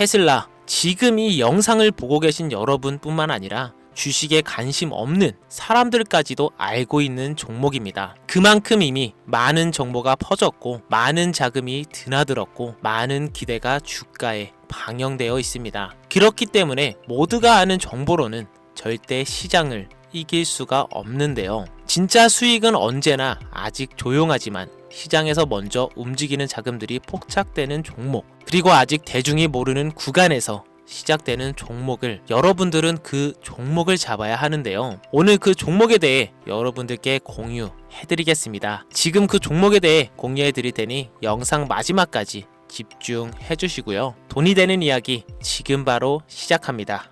테슬라, 지금 이 영상을 보고 계신 여러분뿐만 아니라 주식에 관심 없는 사람들까지도 알고 있는 종목입니다. 그만큼 이미 많은 정보가 퍼졌고 많은 자금이 드나들었고 많은 기대가 주가에 방영되어 있습니다. 그렇기 때문에 모두가 아는 정보로는 절대 시장을 이길 수가 없는데요. 진짜 수익은 언제나 아직 조용하지만 시장에서 먼저 움직이는 자금들이 폭착되는 종목, 그리고 아직 대중이 모르는 구간에서 시작되는 종목을 여러분들은 그 종목을 잡아야 하는데요. 오늘 그 종목에 대해 여러분들께 공유 해 드리겠습니다. 지금 그 종목에 대해 공유해 드릴 테니 영상 마지막까지 집중해 주시고요. 돈이 되는 이야기 지금 바로 시작합니다.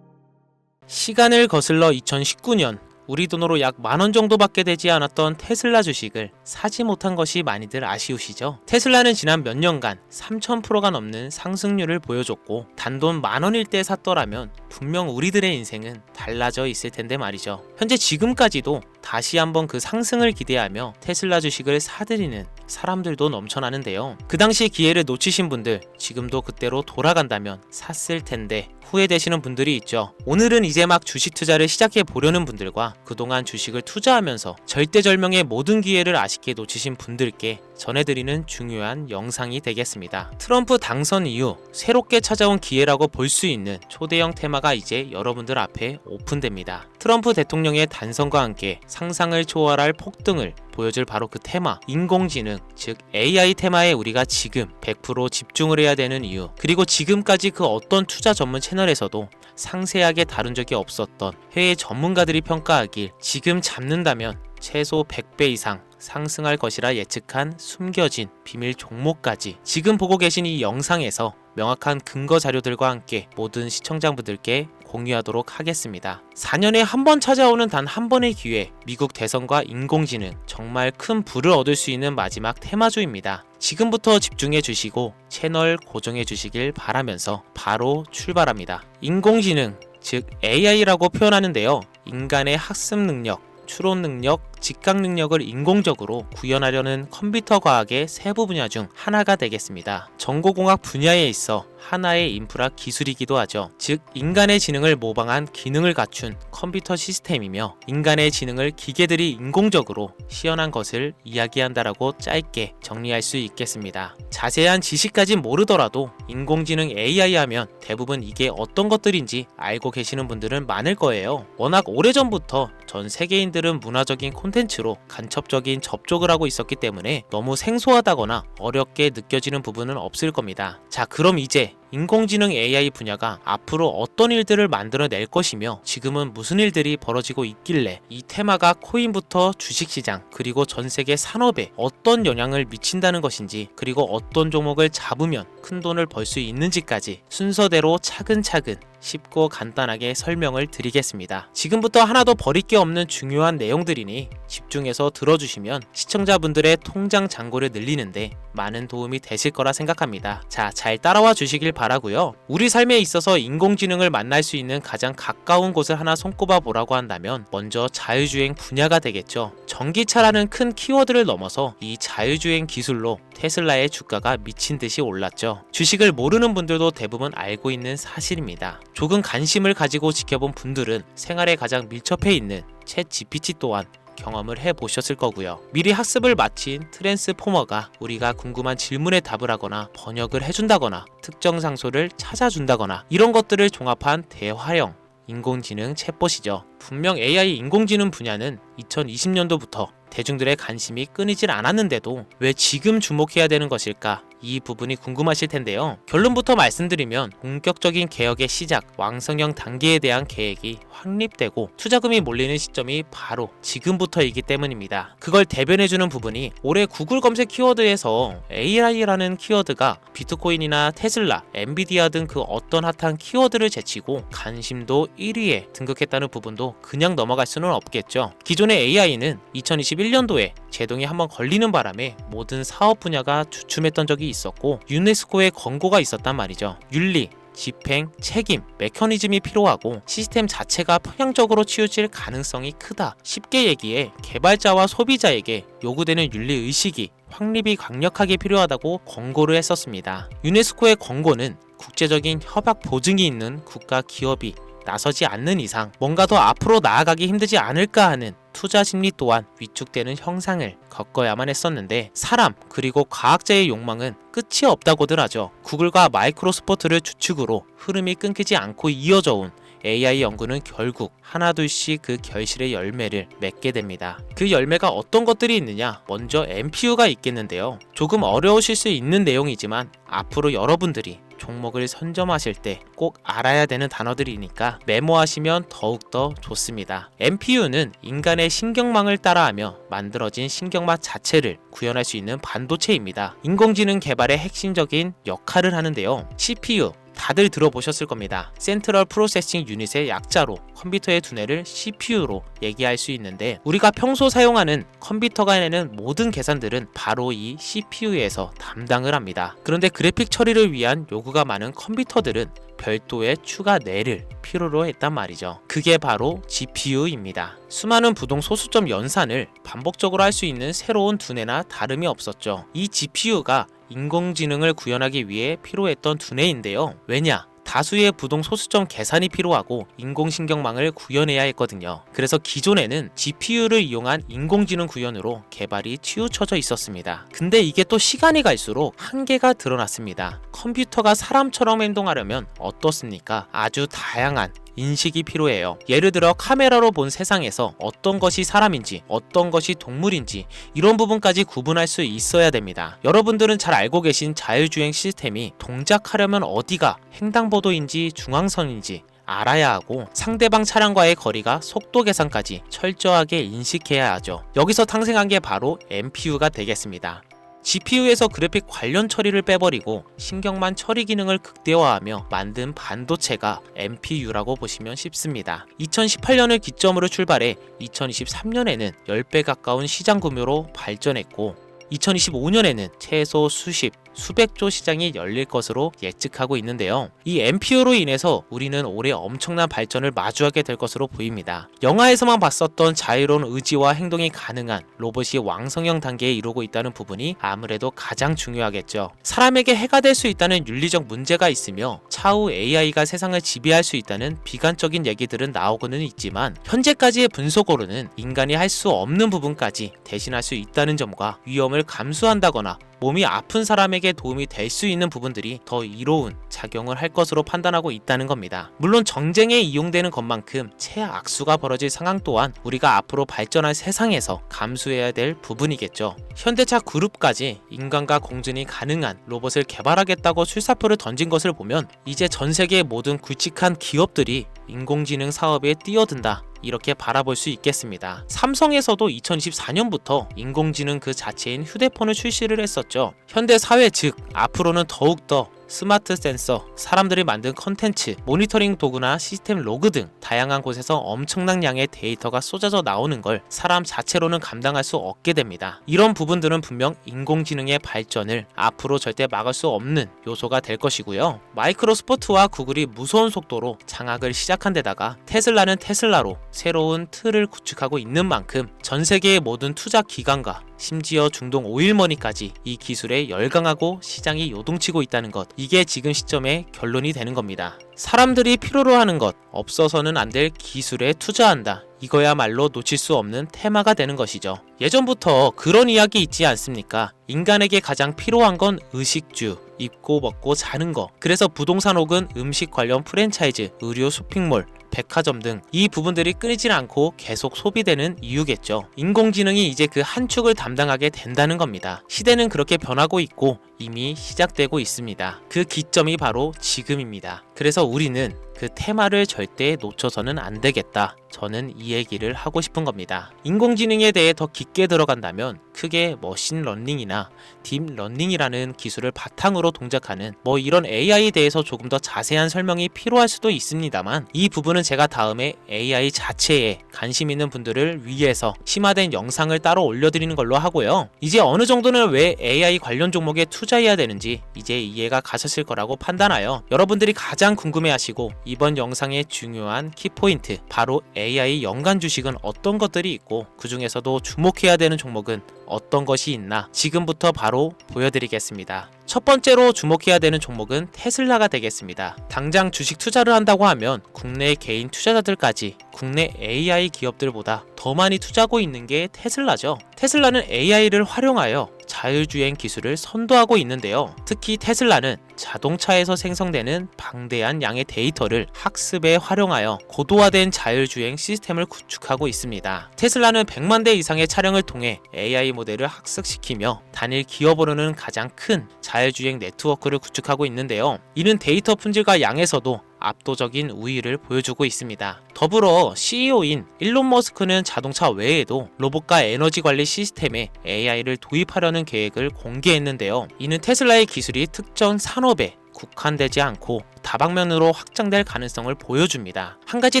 시간을 거슬러 2019년 우리 돈으로 약 만 원 정도밖에 되지 않았던 테슬라 주식을 사지 못한 것이 많이들 아쉬우시죠? 테슬라는 지난 몇 년간 3,000%가 넘는 상승률을 보여줬고 단돈 만 원일 때 샀더라면 분명 우리들의 인생은 달라져 있을 텐데 말이죠. 현재 지금까지도 다시 한번 그 상승을 기대하며 테슬라 주식을 사들이는 사람들도 넘쳐나는데요. 그 당시 기회를 놓치신 분들 지금도 그때로 돌아간다면 샀을 텐데 후회되시는 분들이 있죠. 오늘은 이제 막 주식 투자를 시작해 보려는 분들과 그동안 주식을 투자하면서 절대절명의 모든 기회를 아쉽게 놓치신 분들께 전해드리는 중요한 영상이 되겠습니다. 트럼프 당선 이후 새롭게 찾아온 기회라고 볼 수 있는 초대형 테마가 이제 여러분들 앞에 오픈됩니다. 트럼프 대통령의 단선과 함께 상상을 초월할 폭등을 보여줄 바로 그 테마, 인공지능, 즉 AI 테마에 우리가 지금 100% 집중을 해야 되는 이유, 그리고 지금까지 그 어떤 투자 전문 채널 에서도 상세하게 다룬 적이 없었던 해외 전문가들이 평가하길 지금 잡는다면 최소 100배 이상 상승할 것이라 예측한 숨겨진 비밀 종목까지 지금 보고 계신 이 영상에서 명확한 근거 자료들과 함께 모든 시청자분들께 공유하도록 하겠습니다. 4년에 한 번 찾아오는 단 한 번의 기회, 미국 대선과 인공지능, 정말 큰 부를 얻을 수 있는 마지막 테마주입니다. 지금부터 집중해 주시고 채널 고정해 주시길 바라면서 바로 출발합니다. 인공지능, 즉 AI라고 표현하는데요. 인간의 학습 능력, 추론 능력, 직각 능력을 인공적으로 구현하려는 컴퓨터 과학의 세부 분야 중 하나가 되겠습니다. 정보공학 분야에 있어 하나의 인프라 기술이기도 하죠. 즉, 인간의 지능을 모방한 기능을 갖춘 컴퓨터 시스템이며 인간의 지능을 기계들이 인공적으로 시연한 것을 이야기한다라고 짧게 정리할 수 있겠습니다. 자세한 지식까진 모르더라도 인공지능 AI 하면 대부분 이게 어떤 것들인지 알고 계시는 분들은 많을 거예요. 워낙 오래전부터 전 세계인들은 문화적인 콘텐츠 로 간접적인 접촉을 하고 있었기 때문에 너무 생소하다거나 어렵게 느껴지는 부분은 없을 겁니다. 자, 그럼 이제 인공지능 AI 분야가 앞으로 어떤 일들을 만들어낼 것이며 지금은 무슨 일들이 벌어지고 있길래 이 테마가 코인부터 주식시장 그리고 전 세계 산업에 어떤 영향을 미친다는 것인지 그리고 어떤 종목을 잡으면 큰 돈을 벌 수 있는지까지 순서대로 차근차근 쉽고 간단하게 설명을 드리겠습니다. 지금부터 하나도 버릴 게 없는 중요한 내용들이니 집중해서 들어주시면 시청자분들의 통장 잔고를 늘리는데 많은 도움이 되실 거라 생각합니다. 자, 잘 따라와 주시길 바라고요. 우리 삶에 있어서 인공지능을 만날 수 있는 가장 가까운 곳을 하나 손꼽아 보라고 한다면 먼저 자율주행 분야가 되겠죠. 전기차라는 큰 키워드를 넘어서 이 자율주행 기술로 테슬라의 주가가 미친 듯이 올랐죠. 주식을 모르는 분들도 대부분 알고 있는 사실입니다. 조금 관심을 가지고 지켜본 분들은 생활에 가장 밀접해 있는 챗 GPT 또한 경험을 해 보셨을 거고요. 미리 학습을 마친 트랜스포머가 우리가 궁금한 질문에 답을 하거나 번역을 해준다거나 특정 장소를 찾아준다거나 이런 것들을 종합한 대화형 인공지능 챗봇이죠. 분명 AI 인공지능 분야는 2020년도부터 대중들의 관심이 끊이질 않았는데도 왜 지금 주목해야 되는 것일까? 이 부분이 궁금하실 텐데요. 결론부터 말씀드리면 본격적인 개혁의 시작, 왕성형 단계에 대한 계획이 확립되고 투자금이 몰리는 시점이 바로 지금부터이기 때문입니다. 그걸 대변해주는 부분이 올해 구글 검색 키워드에서 AI라는 키워드가 비트코인이나 테슬라, 엔비디아 등 그 어떤 핫한 키워드를 제치고 관심도 1위에 등극했다는 부분도 그냥 넘어갈 수는 없겠죠. 기존의 AI는 2021년도에 제동이 한번 걸리는 바람에 모든 사업 분야가 주춤했던 적이 있었고 유네스코의 권고가 있었단 말이죠. 윤리, 집행, 책임, 메커니즘이 필요하고 시스템 자체가 평양적으로 치우칠 가능성이 크다. 쉽게 얘기해 개발자와 소비자에게 요구되는 윤리 의식이 확립이 강력하게 필요하다고 권고를 했었습니다. 유네스코의 권고는 국제적인 협약 보증이 있는 국가 기업이 나서지 않는 이상 뭔가 더 앞으로 나아가기 힘들지 않을까 하는 투자 심리 또한 위축되는 형상을 겪어야만 했었는데 사람 그리고 과학자의 욕망은 끝이 없다고들 하죠. 구글과 마이크로소프트를 주축으로 흐름이 끊기지 않고 이어져 온 AI 연구는 결국 하나둘씩 그 결실의 열매를 맺게 됩니다. 그 열매가 어떤 것들이 있느냐? 먼저 MPU가 있겠는데요. 조금 어려우실 수 있는 내용이지만 앞으로 여러분들이 종목을 선점하실 때 꼭 알아야 되는 단어들이니까 메모하시면 더욱더 좋습니다. MPU는 인간의 신경망을 따라하며 만들어진 신경마 자체를 구현할 수 있는 반도체입니다. 인공지능 개발의 핵심적인 역할을 하는데요. CPU, 다들 들어보셨을 겁니다. 센트럴 프로세싱 유닛의 약자로 컴퓨터의 두뇌를 CPU로 얘기할 수 있는데 우리가 평소 사용하는 커컴퓨터가 내는 모든 계산들은 바로 이 CPU에서 담당을 합니다. 그런데 그래픽 처리를 위한 요구가 많은 컴퓨터들은 별도의 추가 뇌를 필요로 했단 말이죠. 그게 바로 GPU입니다. 수많은 부동 소수점 연산을 반복적으로 할 수 있는 새로운 두뇌나 다름이 없었죠. 이 GPU가 인공지능을 구현하기 위해 필요했던 두뇌인데요. 왜냐? 다수의 부동 소수점 계산이 필요하고 인공신경망을 구현해야 했거든요. 그래서 기존에는 GPU를 이용한 인공지능 구현으로 개발이 치우쳐져 있었습니다. 근데 이게 또 시간이 갈수록 한계가 드러났습니다. 컴퓨터가 사람처럼 행동하려면 어떻습니까? 아주 다양한 인식이 필요해요. 예를 들어 카메라로 본 세상에서 어떤 것이 사람인지, 어떤 것이 동물인지 이런 부분까지 구분할 수 있어야 됩니다. 여러분들은 잘 알고 계신 자율주행 시스템이 동작하려면 어디가 횡단보도인지 중앙선인지 알아야 하고 상대방 차량과의 거리가 속도 계산까지 철저하게 인식해야 하죠. 여기서 탄생한 게 바로 MPU가 되겠습니다. GPU에서 그래픽 관련 처리를 빼버리고 신경만 처리 기능을 극대화하며 만든 반도체가 MPU라고 보시면 쉽습니다. 2018년을 기점으로 출발해 2023년에는 10배 가까운 시장 규모로 발전했고 2025년에는 최소 수십, 수백조 시장이 열릴 것으로 예측하고 있는데요. 이 MPU로 인해서 우리는 올해 엄청난 발전을 마주하게 될 것으로 보입니다. 영화에서만 봤었던 자유로운 의지와 행동이 가능한 로봇이 왕성형 단계에 이루고 있다는 부분이 아무래도 가장 중요하겠죠. 사람에게 해가 될 수 있다는 윤리적 문제가 있으며 차후 AI가 세상을 지배할 수 있다는 비관적인 얘기들은 나오고는 있지만 현재까지의 분석으로는 인간이 할 수 없는 부분까지 대신할 수 있다는 점과 위험을 감수한다거나 몸이 아픈 사람에게 도움이 될 수 있는 부분들이 더 이로운 작용을 할 것으로 판단하고 있다는 겁니다. 물론 정쟁에 이용되는 것만큼 최악수가 벌어질 상황 또한 우리가 앞으로 발전할 세상에서 감수해야 될 부분이겠죠. 현대차 그룹까지 인간과 공존이 가능한 로봇을 개발하겠다고 출사표를 던진 것을 보면 이제 전 세계의 모든 굵직한 기업들이 인공지능 사업에 뛰어든다. 이렇게 바라볼 수 있겠습니다. 삼성에서도 2024년부터 인공지능 그 자체인 휴대폰을 출시를 했었죠. 현대 사회 즉 앞으로는 더욱더 스마트 센서, 사람들이 만든 컨텐츠, 모니터링 도구나 시스템 로그 등 다양한 곳에서 엄청난 양의 데이터가 쏟아져 나오는 걸 사람 자체로는 감당할 수 없게 됩니다. 이런 부분들은 분명 인공지능의 발전을 앞으로 절대 막을 수 없는 요소가 될 것이고요. 마이크로소프트와 구글이 무서운 속도로 장악을 시작한 데다가 테슬라는 테슬라로 새로운 틀을 구축하고 있는 만큼 전 세계의 모든 투자 기관과 심지어 중동 오일머니까지 이 기술에 열광하고 시장이 요동치고 있다는 것. 이게 지금 시점의 결론이 되는 겁니다. 사람들이 필요로 하는 것, 없어서는 안 될 기술에 투자한다. 이거야말로 놓칠 수 없는 테마가 되는 것이죠. 예전부터 그런 이야기 있지 않습니까? 인간에게 가장 필요한 건 의식주, 입고 먹고 자는 거. 그래서 부동산 혹은 음식 관련 프랜차이즈, 의료 쇼핑몰, 백화점 등 이 부분들이 끊이질 않고 계속 소비되는 이유겠죠. 인공지능이 이제 그 한 축을 담당하게 된다는 겁니다. 시대는 그렇게 변하고 있고 이미 시작되고 있습니다. 그 기점이 바로 지금입니다. 그래서 우리는 그 테마를 절대 놓쳐서는 안 되겠다. 저는 이 얘기를 하고 싶은 겁니다. 인공지능에 대해 더 깊게 들어간다면 크게 머신 러닝이나 딥 러닝이라는 기술을 바탕으로 동작하는 뭐 이런 AI에 대해서 조금 더 자세한 설명이 필요할 수도 있습니다만 이 부분은 제가 다음에 AI 자체에 관심 있는 분들을 위해서 심화된 영상을 따로 올려드리는 걸로 하고요. 이제 어느 정도는 왜 AI 관련 종목에 투자 투자해야 되는지 이제 이해가 가셨을 거라고 판단하여 여러분들이 가장 궁금해하시고 이번 영상의 중요한 키포인트 바로 AI 연간 주식은 어떤 것들이 있고 그 중에서도 주목해야 되는 종목은 어떤 것이 있나 지금부터 바로 보여드리겠습니다. 첫 번째로 주목해야 되는 종목은 테슬라가 되겠습니다. 당장 주식 투자를 한다고 하면 국내 개인 투자자들까지 국내 AI 기업들보다 더 많이 투자하고 있는 게 테슬라죠. 테슬라는 AI를 활용하여 자율주행 기술을 선도하고 있는데요. 특히 테슬라는 자동차에서 생성되는 방대한 양의 데이터를 학습에 활용하여 고도화된 자율주행 시스템을 구축하고 있습니다. 테슬라는 100만 대 이상의 차량을 통해 AI 모델을 학습시키며 단일 기업으로는 가장 큰 자율주행 네트워크를 구축하고 있는데요. 이는 데이터 품질과 양에서도 압도적인 우위를 보여주고 있습니다. 더불어 CEO인 일론 머스크는 자동차 외에도 로봇과 에너지 관리 시스템에 AI를 도입하려는 계획을 공개했는데요. 이는 테슬라의 기술이 특정 산업에 국한되지 않고 다방면으로 확장될 가능성을 보여줍니다. 한 가지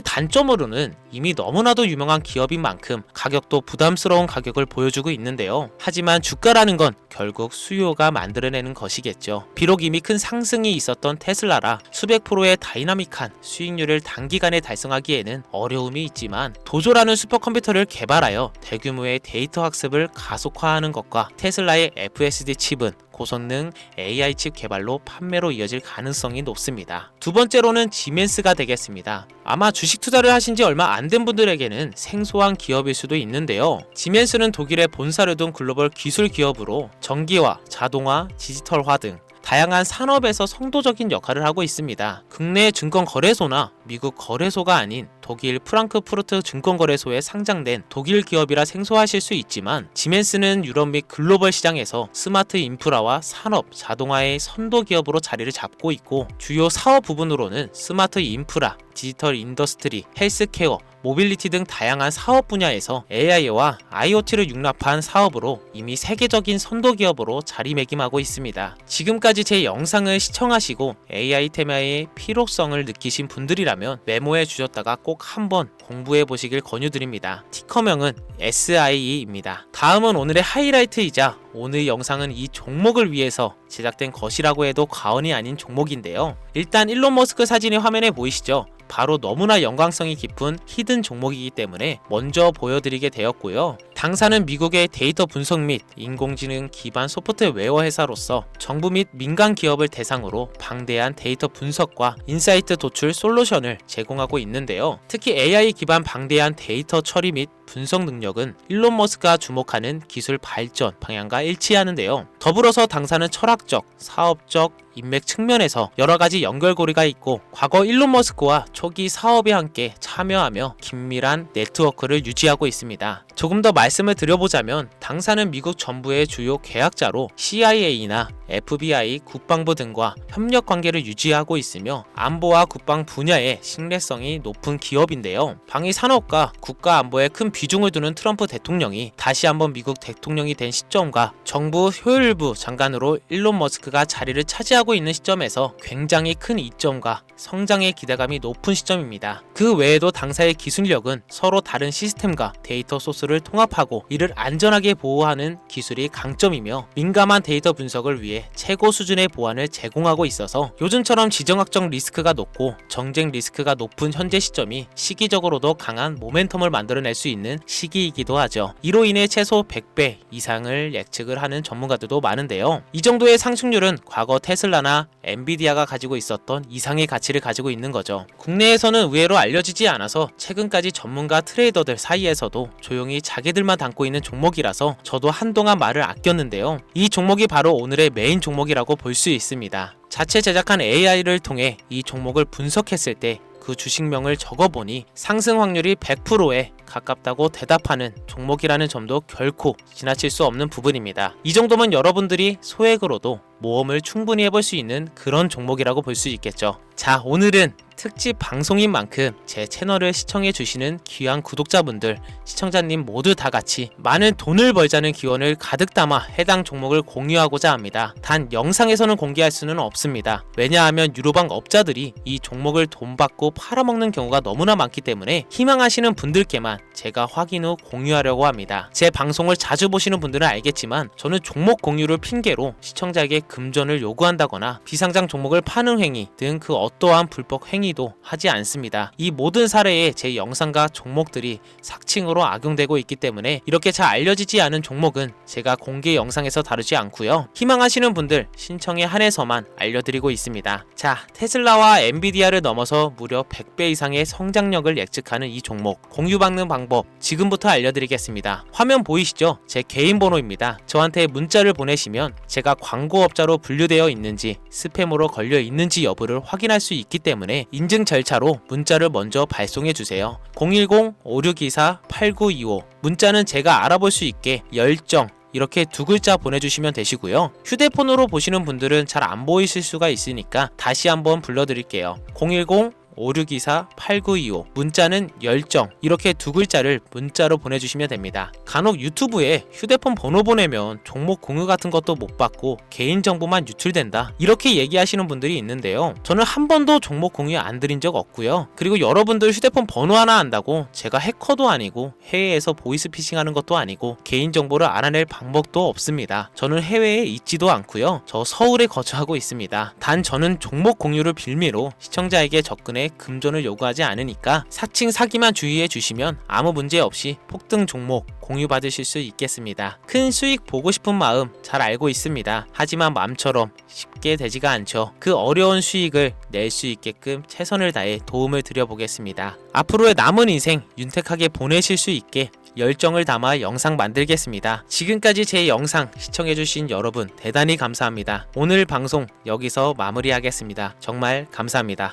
단점으로는 이미 너무나도 유명한 기업인 만큼 가격도 부담스러운 가격을 보여주고 있는데요. 하지만 주가라는 건 결국 수요가 만들어내는 것이겠죠. 비록 이미 큰 상승이 있었던 테슬라라 수백 프로의 다이나믹한 수익률을 단기간에 달성하기에는 어려움이 있지만 도조라는 슈퍼컴퓨터를 개발하여 대규모의 데이터 학습을 가속화하는 것과 테슬라의 FSD 칩은 고성능 AI 칩 개발로 판매로 이어질 가능성이 높습니다. 두 번째로는 지멘스가 되겠습니다. 아마 주식 투자를 하신 지 얼마 안 된 분들에게는 생소한 기업일 수도 있는데요. 지멘스는 독일의 본사를 둔 글로벌 기술 기업으로 전기화, 자동화, 디지털화 등 다양한 산업에서 성도적인 역할을 하고 있습니다. 국내 증권 거래소나 미국 거래소가 아닌 독일 프랑크푸르트 증권거래소에 상장된 독일 기업이라 생소하실 수 있지만 지멘스는 유럽 및 글로벌 시장에서 스마트 인프라와 산업, 자동화의 선도 기업으로 자리를 잡고 있고 주요 사업 부분으로는 스마트 인프라, 디지털 인더스트리, 헬스케어, 모빌리티 등 다양한 사업 분야에서 AI와 IoT를 융납한 사업으로 이미 세계적인 선도 기업으로 자리매김하고 있습니다. 지금까지 제 영상을 시청하시고 AI 테마의 필요성을 느끼신 분들이라 면 메모해 주셨다가 꼭 한번 공부해 보시길 권유드립니다. 티커명은 SIE입니다. 다음은 오늘의 하이라이트이자 오늘 영상은 이 종목을 위해서 제작된 것이라고 해도 과언이 아닌 종목인데요. 일단 일론 머스크 사진이 화면에 보이시죠? 바로 너무나 연관성이 깊은 히든 종목이기 때문에 먼저 보여드리게 되었고요. 당사는 미국의 데이터 분석 및 인공지능 기반 소프트웨어 회사로서 정부 및 민간 기업을 대상으로 방대한 데이터 분석과 인사이트 도출 솔루션을 제공하고 있는데요. 특히 AI 기반 방대한 데이터 처리 및 분석 능력은 일론 머스크가 주목하는 기술 발전 방향과 일치하는데요. 더불어서 당사는 철학적, 사업적, 인맥 측면에서 여러 가지 연결고리가 있고 과거 일론 머스크와 초기 사업에 함께 참여하며 긴밀한 네트워크를 유지하고 있습니다. 조금 더 말씀 을 드려보자면 당사는 미국 정부의 주요 계약자로 CIA나 FBI, 국방부 등과 협력 관계를 유지하고 있으며 안보와 국방 분야의 신뢰성이 높은 기업인데요. 방위 산업과 국가 안보에 큰 비중을 두는 트럼프 대통령이 다시 한번 미국 대통령이 된 시점과 정부 효율부 장관으로 일론 머스크가 자리를 차지하고 있는 시점에서 굉장히 큰 이점과 성장의 기대감이 높은 시점입니다. 그 외에도 당사의 기술력은 서로 다른 시스템과 데이터 소스를 통합 하고 이를 안전하게 보호하는 기술이 강점이며 민감한 데이터 분석을 위해 최고 수준의 보안을 제공하고 있어서 요즘처럼 지정학적 리스크가 높고 정쟁 리스크가 높은 현재 시점이 시기적으로도 강한 모멘텀을 만들어낼 수 있는 시기이기도 하죠. 이로 인해 최소 100배 이상을 예측을 하는 전문가들도 많은데요. 이 정도의 상승률은 과거 테슬라나 엔비디아가 가지고 있었던 이상의 가치를 가지고 있는 거죠. 국내에서는 의외로 알려지지 않아서 최근까지 전문가 트레이더들 사이에서도 조용히 자기들 만 담고 있는 종목이라서 저도 한동안 말을 아꼈는데요. 이 종목이 바로 오늘의 메인 종목이라고 볼 수 있습니다. 자체 제작한 AI를 통해 이 종목을 분석했을 때 그 주식명을 적어보니 상승 확률이 100%에 가깝다고 대답하는 종목이라는 점도 결코 지나칠 수 없는 부분입니다. 이 정도면 여러분들이 소액으로도 모험을 충분히 해볼 수 있는 그런 종목이라고 볼 수 있겠죠. 자, 오늘은 특집 방송인 만큼 제 채널을 시청해 주시는 귀한 구독자분들, 시청자님 모두 다 같이 많은 돈을 벌자는 기원을 가득 담아 해당 종목을 공유하고자 합니다. 단 영상에서는 공개할 수는 없습니다. 왜냐하면 유로방 업자들이 이 종목을 돈 받고 팔아먹는 경우가 너무나 많기 때문에 희망하시는 분들께만 있지만 제가 확인 후 공유하려고 합니다. 제 방송을 자주 보시는 분들은 알겠지만 저는 종목 공유를 핑계로 시청자에게 금전을 요구한다거나 비상장 종목을 파는 행위 등 그 어떠한 불법 행위도 하지 않습니다. 이 모든 사례에 제 영상과 종목들이 삭칭으로 악용되고 있기 때문에 이렇게 잘 알려지지 않은 종목은 제가 공개 영상에서 다루지 않고요. 희망하시는 분들 신청에 한해서만 알려드리고 있습니다. 자, 테슬라와 엔비디아를 넘어서 무려 100배 이상의 성장력을 예측하는 이 종목 공유받는 방법 지금부터 알려드리겠습니다. 화면 보이시죠? 제 개인 번호입니다. 저한테 문자를 보내시면 제가 광고업자로 분류되어 있는지 스팸으로 걸려 있는지 여부를 확인할 수 있기 때문에 인증 절차로 문자를 먼저 발송해 주세요. 010-5624-8925 문자는 제가 알아볼 수 있게 열정 이렇게 두 글자 보내주시면 되시고요. 휴대폰으로 보시는 분들은 잘 안 보이실 수가 있으니까 다시 한번 불러드릴게요. 010 5624-8925 문자는 열정 이렇게 두 글자를 문자로 보내주시면 됩니다. 간혹 유튜브에 휴대폰 번호 보내면 종목 공유 같은 것도 못 받고 개인정보만 유출된다 이렇게 얘기하시는 분들이 있는데요. 저는 한 번도 종목 공유 안 드린 적 없고요. 그리고 여러분들 휴대폰 번호 하나 안다고 제가 해커도 아니고 해외에서 보이스피싱 하는 것도 아니고 개인정보를 알아낼 방법도 없습니다. 저는 해외에 있지도 않고요. 저 서울에 거주하고 있습니다. 단 저는 종목 공유를 빌미로 시청자에게 접근해 금전을 요구하지 않으니까 사칭 사기만 주의해 주시면 아무 문제 없이 폭등 종목 공유 받으실 수 있겠습니다. 큰 수익 보고 싶은 마음 잘 알고 있습니다. 하지만 마음처럼 쉽게 되지가 않죠. 그 어려운 수익을 낼 수 있게끔 최선을 다해 도움을 드려보겠습니다. 앞으로의 남은 인생 윤택하게 보내실 수 있게 열정을 담아 영상 만들겠습니다. 지금까지 제 영상 시청해주신 여러분 대단히 감사합니다. 오늘 방송 여기서 마무리하겠습니다. 정말 감사합니다.